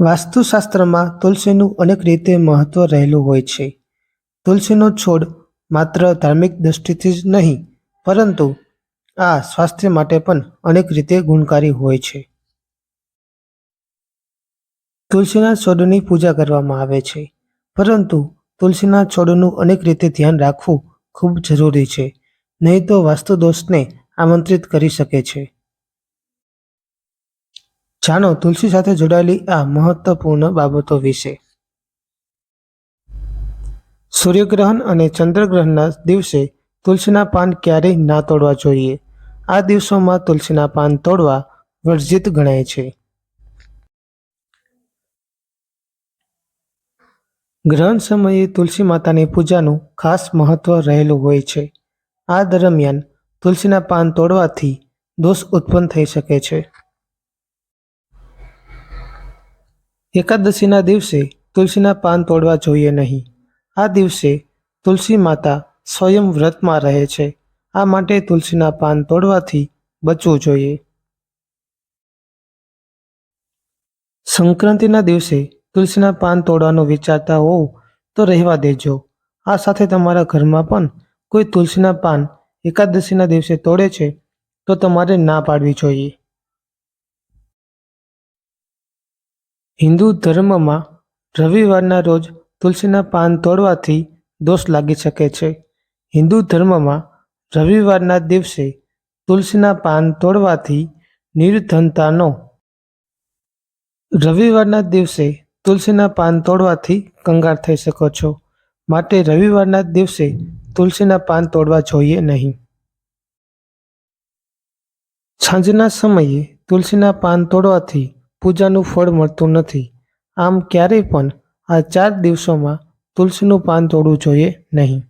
વાસ્તુશાસ્ત્રમાં તુલસીનું અનેક રીતે મહત્વ રહેલું હોય છે. તુલસીનો છોડ માત્ર ધાર્મિક દૃષ્ટિથી જ નહીં, પરંતુ આ સ્વાસ્થ્ય માટે પણ અનેક રીતે ગુણકારી હોય છે. તુલસીના છોડની પૂજા કરવામાં આવે છે, પરંતુ તુલસીના છોડનું અનેક રીતે ધ્યાન રાખવું ખૂબ જરૂરી છે, નહીં તો વાસ્તુ દોષને આમંત્રિત કરી શકે છે. જાણો, તુલસી સાથે જોડાયેલી આ મહત્વપૂર્ણ બાબતો વિશે. સૂર્યગ્રહણ અને ચંદ્રગ્રહણના દિવસે તુલસીના પાન ક્યારેય ના તોડવા જોઈએ. આ દિવસોમાં તુલસીના પાન તોડવા વર્જિત ગણાય છે. ગ્રહણ સમયે તુલસી માતાની પૂજાનું ખાસ મહત્વ રહેલું હોય છે. આ દરમિયાન તુલસીના પાન તોડવાથી દોષ ઉત્પન્ન થઈ શકે છે. એકાદશીના દિવસે તુલસીના પાન તોડવા જોઈએ નહીં. આ દિવસે તુલસી માતા સ્વયં વ્રતમાં રહે છે. આ માટે તુલસીના પાન તોડવાથી બચવું જોઈએ. સંક્રાંતિના દિવસે તુલસીના પાન તોડવાનું વિચારતા હોવ તો રહેવા દેજો. આ સાથે તમારા ઘરમાં પણ કોઈ તુલસીના પાન એકાદશીના દિવસે તોડે છે તો તમારે ના પાડવી જોઈએ. હિન્દુ ધર્મમાં રવિવારના રોજ તુલસીના પાન તોડવાથી દોષ લાગી શકે છે. હિન્દુ ધર્મમાં રવિવારના દિવસે તુલસીના પાન તોડવાથી નિર્ધનતાનો રવિવારના દિવસે તુલસીના પાન તોડવાથી કંગાર થઈ શકો છો. માટે રવિવારના દિવસે તુલસીના પાન તોડવા જોઈએ નહીં. સાંજના સમયે તુલસીના પાન તોડવાથી પૂજાનું ફળ મળતું નથી. આમ ક્યારેય પણ આ ચાર દિવસોમાં તુલસીનું પાન તોડવું જોઈએ નહીં.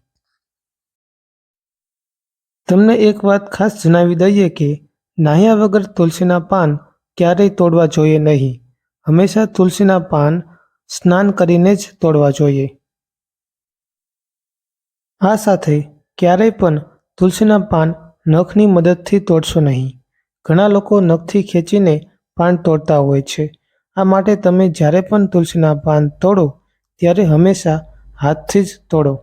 તમને એક વાત ખાસ જણાવી દઈએ કે નાહ્યા વગર તુલસીના પાન ક્યારેય તોડવા જોઈએ નહીં. હંમેશા તુલસીના પાન સ્નાન કરીને જ તોડવા જોઈએ. આ સાથે ક્યારેય પણ તુલસીના પાન નખની મદદથી તોડશો નહીં. ઘણા લોકો નખથી ખેંચીને પાન તોડતા હોય છે. આ માટે તમે જ્યારે પણ તુલસીના પાન તોડો, ત્યારે હંમેશા હાથથી જ તોડો.